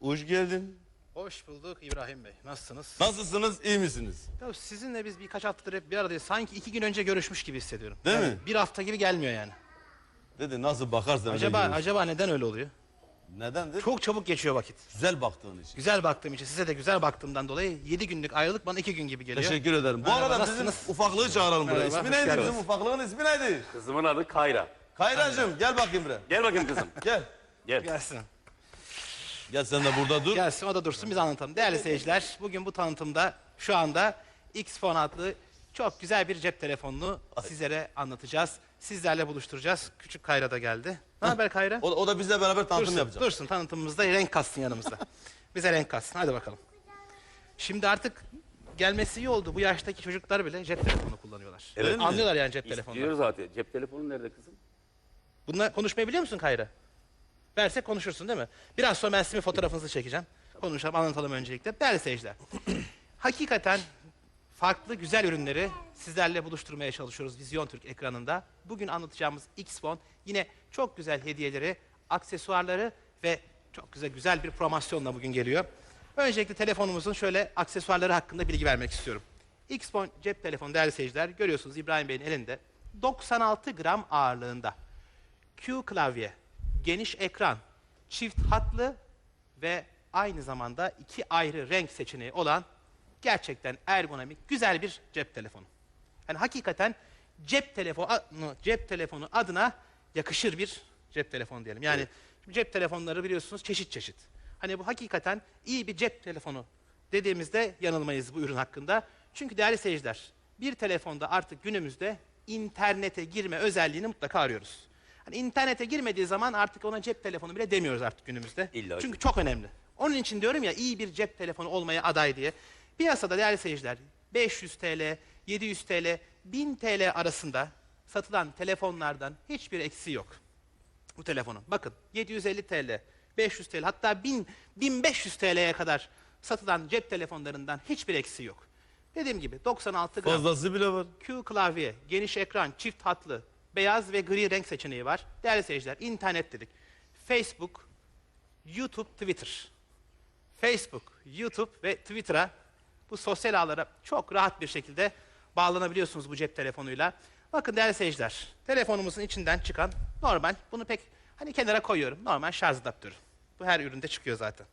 Hoş geldin. Hoş bulduk İbrahim Bey. Nasılsınız? Nasılsınız? iyi misiniz? Ya sizinle biz birkaç haftadır hep bir aradayız. Sanki iki gün önce görüşmüş gibi hissediyorum. Değil Yani mi? Bir hafta gibi gelmiyor yani. Dedi nasıl bakarsan öyle Acaba görürsün. acaba neden öyle oluyor? Nedendir? Çok çabuk geçiyor vakit. güzel baktığın için. Güzel baktığım için, size de güzel baktığımdan dolayı 7 günlük ayrılık bana 2 gün gibi geliyor. Teşekkür ederim. Bu Merhaba, arada bizim nasılsınız? ufaklığı çağıralım buraya. Merhaba, İsmi hoş neydi geldiniz. bizim ufaklığın ismi neydi? Kızımın adı Kayra. Kayracığım gel bakayım buraya. Gel bakayım kızım. Gel. Gel. Gelsin. Gel sen de burada dur. Gelsin o da dursun biz anlatalım. Değerli seyirciler bugün bu tanıtımda şu anda X-Phone adlı çok güzel bir cep telefonunu sizlere anlatacağız. Sizlerle buluşturacağız. Küçük Kayra da geldi. Ne haber Kayra? O, o da bizle beraber tanıtım Dursun, yapacak. dursun tanıtımımızda renk katsın yanımızda. Bize renk katsın. Hadi bakalım. Şimdi artık gelmesi iyi oldu. Bu yaştaki çocuklar bile cep telefonu kullanıyorlar. Evet. Anlıyorlar yani cep telefonunu. İstiyor zaten. Cep telefonu nerede kızım? Bununla konuşmayı biliyor musun Kayra? Versek konuşursun değil mi? Biraz sonra ben sizin fotoğrafınızı çekeceğim. Konuşalım, anlatalım öncelikle. Değerli seyirciler. Hakikaten farklı güzel ürünleri sizlerle buluşturmaya çalışıyoruz Vizyon Türk ekranında. Bugün anlatacağımız X-Phone yine çok güzel hediyeleri, aksesuarları ve çok güzel güzel bir promosyonla bugün geliyor. Öncelikle telefonumuzun şöyle aksesuarları hakkında bilgi vermek istiyorum. X-Phone cep telefonu değerli seyirciler görüyorsunuz İbrahim Bey'in elinde 96 gram ağırlığında. Q klavye, geniş ekran, çift hatlı ve aynı zamanda iki ayrı renk seçeneği olan gerçekten ergonomik güzel bir cep telefonu. Yani hakikaten cep telefonu cep telefonu adına yakışır bir cep telefonu diyelim. Yani şimdi cep telefonları biliyorsunuz çeşit çeşit. Hani bu hakikaten iyi bir cep telefonu dediğimizde yanılmayız bu ürün hakkında. Çünkü değerli seyirciler bir telefonda artık günümüzde internete girme özelliğini mutlaka arıyoruz. Hani internete girmediği zaman artık ona cep telefonu bile demiyoruz artık günümüzde. İlla. Çünkü çok önemli. Onun için diyorum ya iyi bir cep telefonu olmaya aday diye. Piyasada değerli seyirciler 500 TL, 700 TL, 1000 TL arasında satılan telefonlardan hiçbir eksiği yok. Bu telefonun. Bakın 750 TL, 500 TL hatta 1000, 1500 TL'ye kadar satılan cep telefonlarından hiçbir eksiği yok. Dediğim gibi 96 gram. Fazlası bile var. Q klavye, geniş ekran, çift hatlı, beyaz ve gri renk seçeneği var. Değerli seyirciler, internet dedik. Facebook, YouTube, Twitter. Facebook, YouTube ve Twitter'a bu sosyal ağlara çok rahat bir şekilde bağlanabiliyorsunuz bu cep telefonuyla. Bakın değerli seyirciler, telefonumuzun içinden çıkan normal, bunu pek hani kenara koyuyorum. Normal şarj adaptörü. Bu her üründe çıkıyor zaten.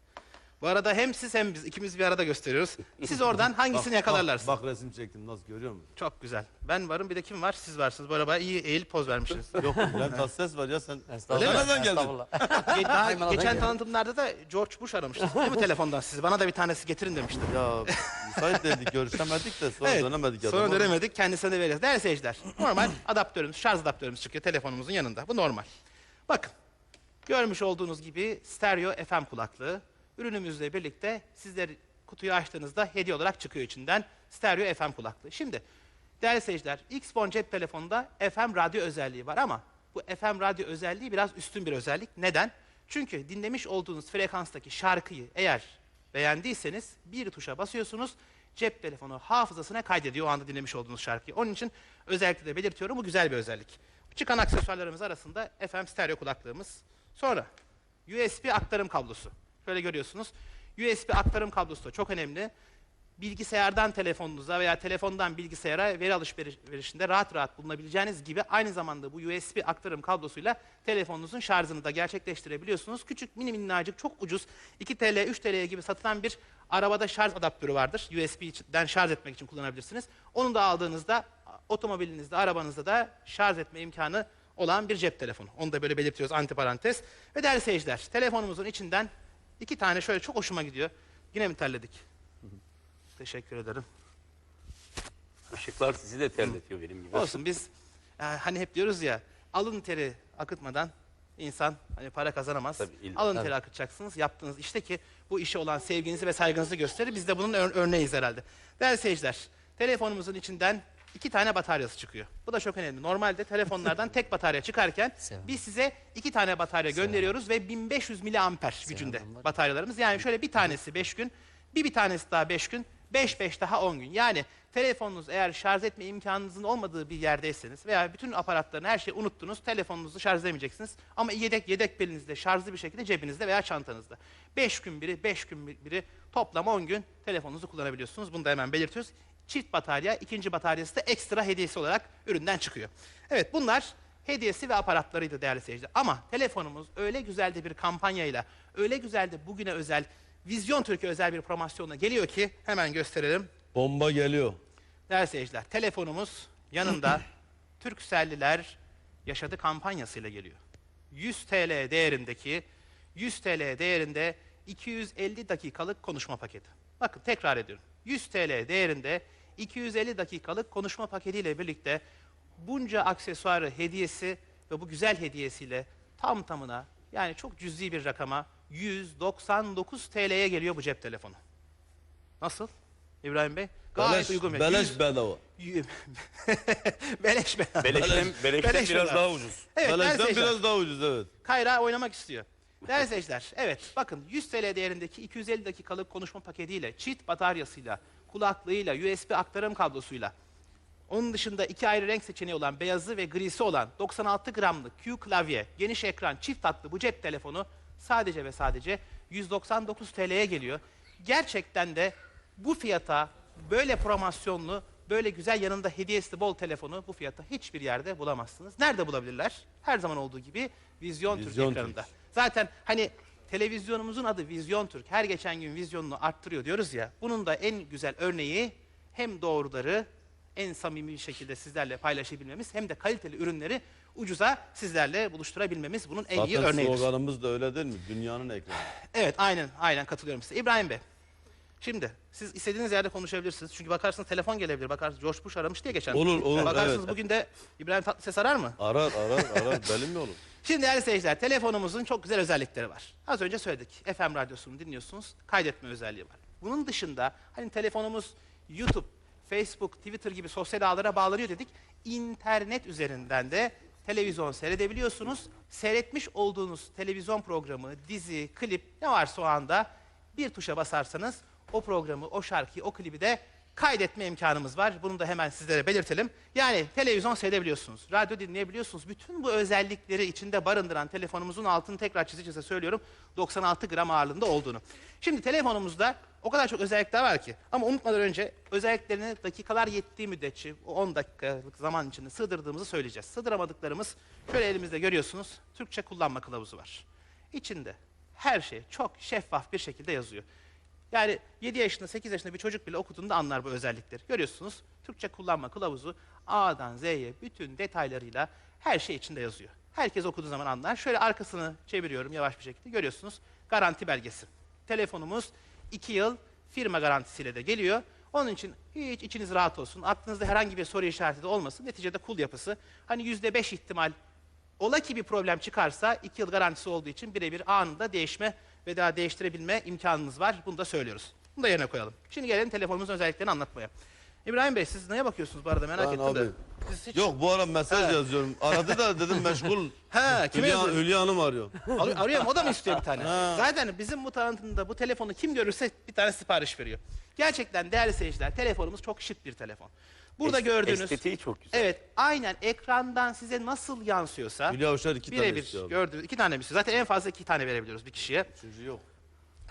Bu arada hem siz hem biz ikimiz bir arada gösteriyoruz. Siz oradan hangisini yakalarlarsınız? Bak, bak resim çektim nasıl görüyor musun? Çok güzel. Ben varım bir de kim var? Siz varsınız. Bu araba iyi eğilip poz vermişsiniz. Yok Bülent ses var ya sen. Öyle mi? Nereden geldin? Ge- daha geçen tanıtımlarda da George Bush aramıştı. Değil mi telefondan sizi? Bana da bir tanesi getirin demişti. Ya müsait dedik görüşemedik de sonra dönemedik ya. Sonra dönemedik. Kendisine de veririz. Değerli seyirciler. Normal adaptörümüz, şarj adaptörümüz çıkıyor telefonumuzun yanında. Bu normal. Bakın. Görmüş olduğunuz gibi stereo FM kulaklığı. Ürünümüzle birlikte sizler kutuyu açtığınızda hediye olarak çıkıyor içinden stereo FM kulaklığı. Şimdi değerli seyirciler X-Phone cep telefonunda FM radyo özelliği var ama bu FM radyo özelliği biraz üstün bir özellik. Neden? Çünkü dinlemiş olduğunuz frekanstaki şarkıyı eğer beğendiyseniz bir tuşa basıyorsunuz cep telefonu hafızasına kaydediyor o anda dinlemiş olduğunuz şarkıyı. Onun için özellikle de belirtiyorum bu güzel bir özellik. Çıkan aksesuarlarımız arasında FM stereo kulaklığımız. Sonra USB aktarım kablosu. Şöyle görüyorsunuz. USB aktarım kablosu da çok önemli. Bilgisayardan telefonunuza veya telefondan bilgisayara veri alışverişinde rahat rahat bulunabileceğiniz gibi aynı zamanda bu USB aktarım kablosuyla telefonunuzun şarjını da gerçekleştirebiliyorsunuz. Küçük mini minnacık çok ucuz 2 TL 3 TL'ye gibi satılan bir arabada şarj adaptörü vardır. USB'den şarj etmek için kullanabilirsiniz. Onu da aldığınızda otomobilinizde, arabanızda da şarj etme imkanı olan bir cep telefonu. Onu da böyle belirtiyoruz antiparantez. Ve değerli seyirciler, telefonumuzun içinden iki tane şöyle çok hoşuma gidiyor. Yine mi terledik? Teşekkür ederim. Işıklar sizi de terletiyor benim gibi. Olsun biz e, hani hep diyoruz ya alın teri akıtmadan insan hani para kazanamaz. Tabii, illa. alın teri akıtacaksınız. Yaptığınız işte ki bu işe olan sevginizi ve saygınızı gösterir. Biz de bunun ör- örneğiyiz herhalde. Değerli seyirciler, telefonumuzun içinden iki tane bataryası çıkıyor. Bu da çok önemli. Normalde telefonlardan tek batarya çıkarken biz size iki tane batarya gönderiyoruz ve 1500 miliamper gücünde bataryalarımız. Yani şöyle bir tanesi 5 gün, bir bir tanesi daha 5 gün, 5 5 daha 10 gün. Yani Telefonunuz eğer şarj etme imkanınızın olmadığı bir yerdeyseniz veya bütün aparatlarını her şeyi unuttunuz, telefonunuzu şarj edemeyeceksiniz. Ama yedek yedek belinizde, şarjlı bir şekilde cebinizde veya çantanızda. 5 gün biri, 5 gün biri toplam 10 gün telefonunuzu kullanabiliyorsunuz. Bunu da hemen belirtiyoruz. Çift batarya, ikinci bataryası da ekstra hediyesi olarak üründen çıkıyor. Evet bunlar hediyesi ve aparatlarıydı değerli seyirciler. Ama telefonumuz öyle güzel de bir kampanyayla, öyle güzel de bugüne özel, Vizyon Türkiye özel bir promosyonla geliyor ki hemen gösterelim. Bomba geliyor. Değerli seyirciler, telefonumuz yanında Türkcelliler yaşadı kampanyasıyla geliyor. 100 TL değerindeki 100 TL değerinde 250 dakikalık konuşma paketi. Bakın tekrar ediyorum. 100 TL değerinde 250 dakikalık konuşma paketiyle birlikte bunca aksesuarı hediyesi ve bu güzel hediyesiyle tam tamına yani çok cüzi bir rakama 199 TL'ye geliyor bu cep telefonu. Nasıl? İbrahim Bey? Gayet Beleş, uygun. bir- beleş 100 bedava. Beleş bedava. Beleşten, beleşten Beleş biraz bedava. daha ucuz. Evet, Beleşten biraz daha ucuz evet. Kayra oynamak istiyor. Değerli seyirciler, evet bakın 100 TL değerindeki 250 dakikalık konuşma paketiyle, çift bataryasıyla, kulaklığıyla, USB aktarım kablosuyla, onun dışında iki ayrı renk seçeneği olan beyazı ve grisi olan 96 gramlık Q klavye, geniş ekran, çift hatlı bu cep telefonu sadece ve sadece 199 TL'ye geliyor. Gerçekten de bu fiyata böyle promosyonlu, böyle güzel yanında hediyesi bol telefonu bu fiyata hiçbir yerde bulamazsınız. Nerede bulabilirler? Her zaman olduğu gibi Vizyon, Türk Vizyon ekranında. Türk. Zaten hani televizyonumuzun adı Vizyon Türk. Her geçen gün vizyonunu arttırıyor diyoruz ya. Bunun da en güzel örneği hem doğruları en samimi bir şekilde sizlerle paylaşabilmemiz hem de kaliteli ürünleri ucuza sizlerle buluşturabilmemiz bunun en iyi Zaten örneğidir. sloganımız da öyle değil mi? Dünyanın ekranı. Evet aynen aynen katılıyorum size. İbrahim Bey. Şimdi siz istediğiniz yerde konuşabilirsiniz. Çünkü bakarsınız telefon gelebilir. Bakarsınız George Bush aramış diye geçen. Olur, olur, Bakarsınız evet. bugün de İbrahim Tatlıses arar mı? Arar arar arar benim mi olur? Şimdi değerli seyirciler, telefonumuzun çok güzel özellikleri var. Az önce söyledik. FM radyosunu dinliyorsunuz, kaydetme özelliği var. Bunun dışında hani telefonumuz YouTube, Facebook, Twitter gibi sosyal ağlara bağlanıyor dedik. İnternet üzerinden de televizyon seyredebiliyorsunuz. Seyretmiş olduğunuz televizyon programı, dizi, klip ne varsa o anda bir tuşa basarsanız o programı, o şarkıyı, o klibi de kaydetme imkanımız var. Bunu da hemen sizlere belirtelim. Yani televizyon seyredebiliyorsunuz, radyo dinleyebiliyorsunuz. Bütün bu özellikleri içinde barındıran telefonumuzun altını tekrar çize söylüyorum. 96 gram ağırlığında olduğunu. Şimdi telefonumuzda o kadar çok özellikler var ki. Ama unutmadan önce özelliklerini dakikalar yettiği müddetçe o 10 dakikalık zaman içinde sığdırdığımızı söyleyeceğiz. Sığdıramadıklarımız şöyle elimizde görüyorsunuz. Türkçe kullanma kılavuzu var. İçinde her şey çok şeffaf bir şekilde yazıyor. Yani 7 yaşında, 8 yaşında bir çocuk bile okuduğunda anlar bu özellikleri. Görüyorsunuz Türkçe kullanma kılavuzu A'dan Z'ye bütün detaylarıyla her şey içinde yazıyor. Herkes okuduğu zaman anlar. Şöyle arkasını çeviriyorum yavaş bir şekilde. Görüyorsunuz garanti belgesi. Telefonumuz 2 yıl firma garantisiyle de geliyor. Onun için hiç içiniz rahat olsun. Aklınızda herhangi bir soru işareti de olmasın. Neticede kul yapısı. Hani %5 ihtimal Ola ki bir problem çıkarsa 2 yıl garantisi olduğu için birebir anında değişme ve daha değiştirebilme imkanınız var. Bunu da söylüyoruz. Bunu da yerine koyalım. Şimdi gelelim telefonumuzun özelliklerini anlatmaya. İbrahim Bey siz neye bakıyorsunuz bu arada merak Ben ettim abi- de. Siz hiç... Yok bu ara mesaj yazıyorum. Aradı da dedim meşgul. Ha, kime Hülya? Hülya Hanım arıyor. Ar- arıyorum o da mı istiyor bir tane? Ha. Zaten bizim bu tanıtımda bu telefonu kim görürse bir tane sipariş veriyor. Gerçekten değerli seyirciler telefonumuz çok şık bir telefon. Burada gördüğünüz... Estetiği çok güzel. Evet aynen ekrandan size nasıl yansıyorsa Hülya Avşar iki tane birebir istiyor abi. gördüğünüz iki tane mi istiyor? Zaten en fazla iki tane verebiliyoruz bir kişiye. Üçüncü yok.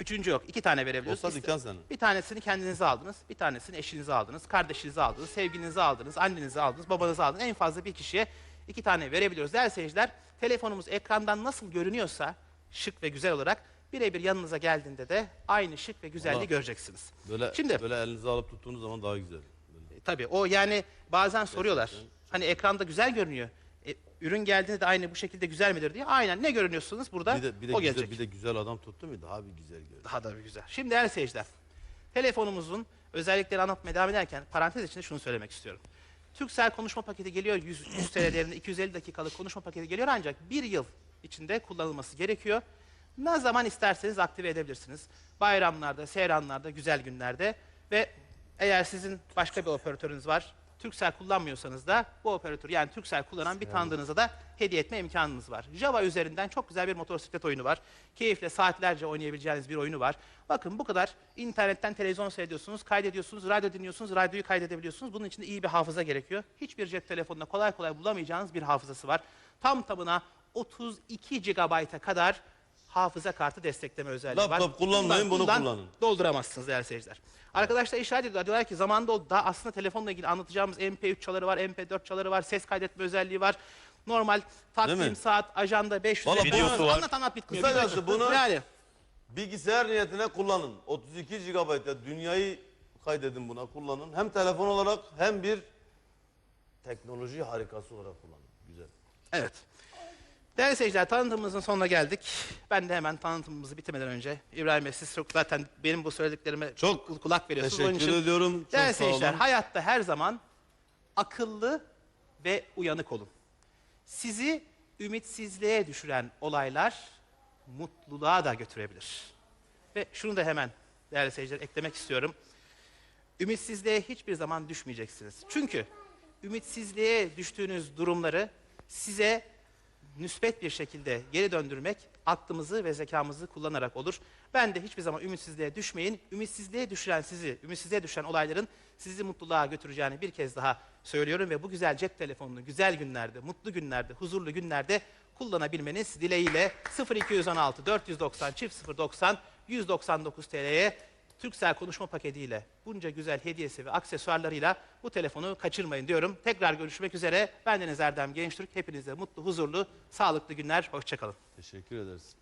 Üçüncü yok. iki tane verebiliyoruz. Olsa dükkan senin. Bir tanesini kendinize aldınız, bir tanesini eşinize aldınız, kardeşinize aldınız, sevgilinize aldınız, annenize aldınız, babanıza aldınız. En fazla bir kişiye iki tane verebiliyoruz. Değerli seyirciler, telefonumuz ekrandan nasıl görünüyorsa şık ve güzel olarak birebir yanınıza geldiğinde de aynı şık ve güzelliği Allah. göreceksiniz. Böyle, Şimdi- böyle elinize alıp tuttuğunuz zaman daha güzel. Tabii o yani bazen soruyorlar. Hani ekranda güzel görünüyor. E, ürün geldiğinde de aynı bu şekilde güzel midir diye. Aynen ne görünüyorsunuz burada Bir de, bir de o güzel, gelecek. bir de güzel adam tuttu mu daha bir güzel görünüyor. Daha da bir güzel. Şimdi değerli seyirciler, telefonumuzun özellikleri anlatmaya devam ederken parantez içinde şunu söylemek istiyorum. Turkcell konuşma paketi geliyor, 100, 100 TL değerinde 250 dakikalık konuşma paketi geliyor ancak bir yıl içinde kullanılması gerekiyor. Ne zaman isterseniz aktive edebilirsiniz. Bayramlarda, seyranlarda, güzel günlerde ve eğer sizin başka bir operatörünüz var, Turkcell kullanmıyorsanız da bu operatörü yani Turkcell kullanan bir tanıdığınıza da hediye etme imkanınız var. Java üzerinden çok güzel bir motosiklet oyunu var. Keyifle saatlerce oynayabileceğiniz bir oyunu var. Bakın bu kadar internetten televizyon seyrediyorsunuz, kaydediyorsunuz, radyo dinliyorsunuz, radyoyu kaydedebiliyorsunuz. Bunun için de iyi bir hafıza gerekiyor. Hiçbir cep telefonunda kolay kolay bulamayacağınız bir hafızası var. Tam tamına 32 GB'a kadar hafıza kartı destekleme özelliği var. Laptop kullanmayın, bunu bundan kullanın. Dolduramazsınız değerli seyirciler. Arkadaşlar işaret ediyorlar. Diyorlar ki zamanında oldu. Daha aslında telefonla ilgili anlatacağımız MP3 çaları var, MP4 çaları var, ses kaydetme özelliği var. Normal takvim, saat, ajanda 500 Valla Videosu bunu- var. Anlat anlat bitmiyor. Kısacası bunu- yani Bilgisayar niyetine kullanın. 32 GB ya dünyayı kaydedin buna kullanın. Hem telefon olarak hem bir teknoloji harikası olarak kullanın. Güzel. evet. Değerli seyirciler tanıtımımızın sonuna geldik. Ben de hemen tanıtımımızı bitirmeden önce İbrahim Bey siz çok zaten benim bu söylediklerime Çok kulak veriyorsunuz. Onun Teşekkür için ediyorum. Çok Değerli sağ seyirciler, hayatta her zaman akıllı ve uyanık olun. Sizi ümitsizliğe düşüren olaylar mutluluğa da götürebilir. Ve şunu da hemen değerli seyirciler eklemek istiyorum. Ümitsizliğe hiçbir zaman düşmeyeceksiniz. Çünkü ümitsizliğe düştüğünüz durumları size müspet bir şekilde geri döndürmek aklımızı ve zekamızı kullanarak olur. Ben de hiçbir zaman ümitsizliğe düşmeyin. Ümitsizliğe düşüren sizi, ümitsizliğe düşen olayların sizi mutluluğa götüreceğini bir kez daha söylüyorum ve bu güzel cep telefonunu güzel günlerde, mutlu günlerde, huzurlu günlerde kullanabilmeniz dileğiyle 0216 490 çift 090 199 TL'ye Türksel konuşma paketiyle bunca güzel hediyesi ve aksesuarlarıyla bu telefonu kaçırmayın diyorum. Tekrar görüşmek üzere. Ben Deniz Erdem Gençtürk. Hepinize mutlu, huzurlu, sağlıklı günler. Hoşçakalın. Teşekkür ederiz.